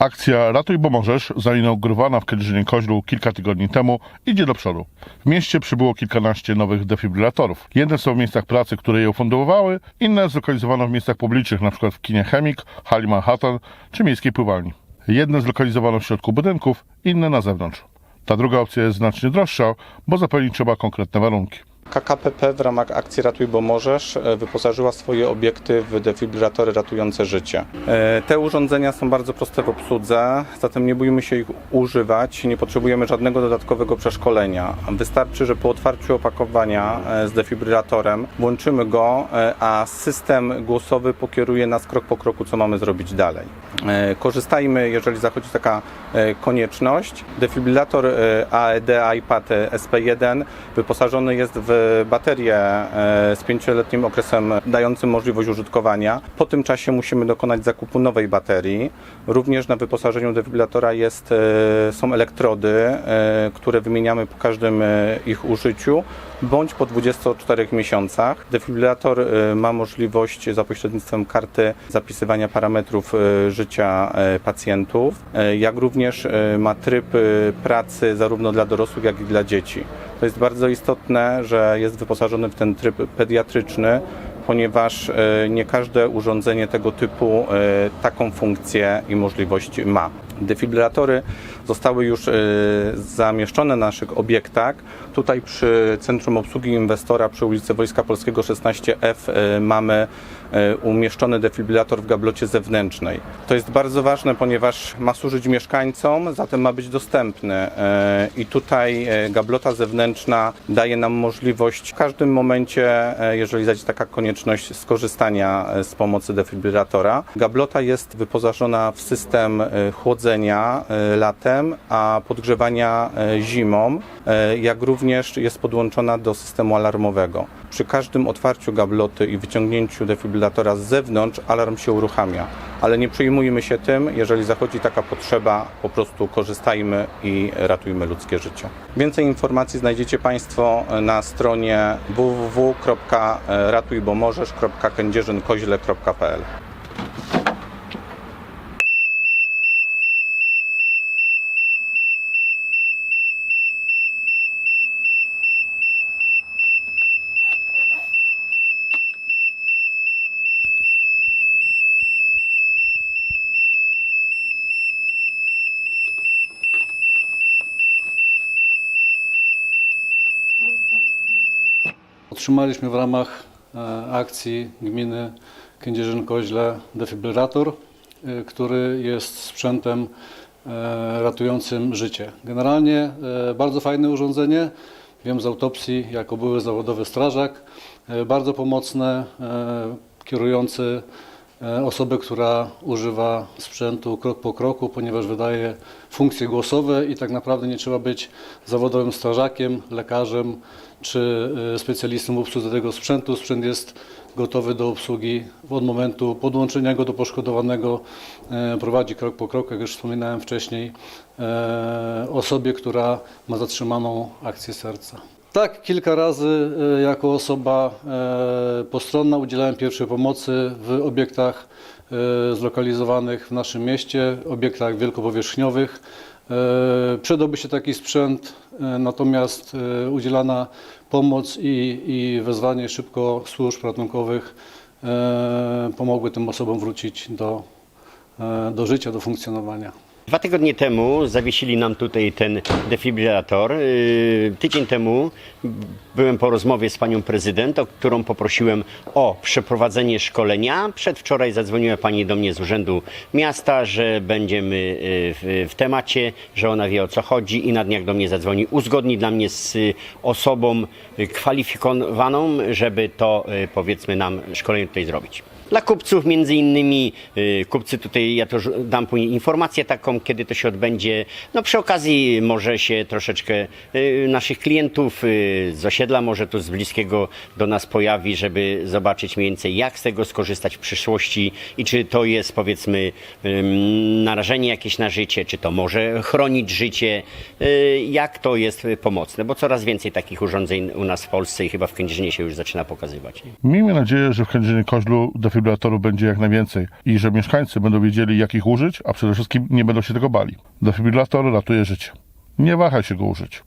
Akcja Ratuj, bo możesz, zainaugurowana w Kędzierzynie Koźlu kilka tygodni temu, idzie do przodu. W mieście przybyło kilkanaście nowych defibrylatorów. Jedne są w miejscach pracy, które je ufundowały, inne zlokalizowano w miejscach publicznych, np. w kinie Chemik, hali Manhattan czy miejskiej pływalni. Jedne zlokalizowano w środku budynków, inne na zewnątrz. Ta druga opcja jest znacznie droższa, bo zapełnić trzeba konkretne warunki. KKPP w ramach akcji Ratuj, bo możesz e, wyposażyła swoje obiekty w defibrylatory ratujące życie. E, Te urządzenia są bardzo proste w obsłudze, zatem nie bójmy się ich używać, nie potrzebujemy żadnego dodatkowego przeszkolenia. Wystarczy, że po otwarciu opakowania e, z defibrylatorem włączymy go, a system głosowy pokieruje nas krok po kroku, co mamy zrobić dalej. Korzystajmy, jeżeli zachodzi taka konieczność. Defibrylator AED iPad SP1 wyposażony jest w baterię e, z pięcioletnim okresem dającym możliwość użytkowania. Po tym czasie musimy dokonać zakupu nowej baterii. Również na wyposażeniu defibrylatora jest, e, są elektrody, e, które wymieniamy po każdym ich użyciu bądź po 24 miesiącach. Defibrylator ma możliwość za pośrednictwem karty zapisywania parametrów życia pacjentów, jak również ma tryb pracy zarówno dla dorosłych, jak i dla dzieci. To jest bardzo istotne, że jest wyposażony w ten tryb pediatryczny, ponieważ e, nie każde urządzenie tego typu e, taką funkcję i możliwość ma. Defibrylatory zostały już e, zamieszczone na naszych obiektach. Tutaj przy Centrum Obsługi Inwestora przy ulicy Wojska Polskiego 16F e, mamy e, umieszczony defibrylator w gablocie zewnętrznej. To jest bardzo ważne, ponieważ ma służyć mieszkańcom, zatem ma być dostępny. I tutaj gablota zewnętrzna daje nam możliwość w każdym momencie, jeżeli zajdzie taka konieczność, skorzystania z pomocy defibrylatora. Gablota jest wyposażona w system e, chłodzenia e, latem, a podgrzewania e, zimą, e, jak również jest podłączona do systemu alarmowego. Przy każdym otwarciu gabloty i wyciągnięciu defibrylatora z zewnątrz alarm się uruchamia, ale nie przejmujmy się tym, jeżeli zachodzi taka potrzeba, po prostu korzystajmy i ratujmy ludzkie życie. Więcej informacji znajdziecie Państwo na stronie www.ratujbomożesz.kędzierzynkoźle.pl Otrzymaliśmy w ramach e, akcji gminy Kędzierzyn-Koźle defibrylator, e, który jest sprzętem e, ratującym życie. Generalnie bardzo fajne urządzenie. Wiem z autopsji, jako były zawodowy strażak, bardzo pomocne, kierujący osobę, która używa sprzętu krok po kroku, ponieważ wydaje funkcje głosowe i tak naprawdę nie trzeba być zawodowym strażakiem, lekarzem czy e, specjalistą w obsłudze tego sprzętu. Sprzęt jest gotowy do obsługi od momentu podłączenia go do poszkodowanego. e, Prowadzi krok po kroku, jak już wspominałem wcześniej, e, osobie, która ma zatrzymaną akcję serca. Tak, kilka razy e, jako osoba e, postronna udzielałem pierwszej pomocy w obiektach e, zlokalizowanych w naszym mieście, obiektach wielkopowierzchniowych. Przydałby się taki sprzęt, natomiast udzielana pomoc i, i wezwanie szybko służb ratunkowych pomogły tym osobom wrócić do, do życia, do funkcjonowania. Dwa tygodnie temu zawiesili nam tutaj ten defibrylator. Yy, Tydzień temu byłem po rozmowie z panią prezydent, o którą poprosiłem o przeprowadzenie szkolenia. Przedwczoraj zadzwoniła pani do mnie z Urzędu Miasta, że będziemy yy, w, temacie, że ona wie o co chodzi i na dniach do mnie zadzwoni. Uzgodni dla mnie z y, osobą y, kwalifikowaną, żeby to y, powiedzmy nam szkolenie tutaj zrobić. Dla kupców między innymi, y, kupcy tutaj, ja też dam później informację taką, kiedy to się odbędzie. No przy okazji może się troszeczkę y, naszych klientów y, z osiedla, może tu z bliskiego do nas pojawi, żeby zobaczyć mniej więcej jak z tego skorzystać w przyszłości i czy to jest powiedzmy narażenie jakieś na życie, czy to może chronić życie, jak to jest pomocne, bo coraz więcej takich urządzeń u nas w Polsce i chyba w Kędzierzynie się już zaczyna pokazywać. Miejmy nadzieję, że w Kędzierzynie Koźlu defibrylatorów będzie jak najwięcej i że mieszkańcy będą wiedzieli, jak ich użyć, a przede wszystkim nie będą się tego bali. Defibrylator ratuje życie. Nie wahaj się go użyć.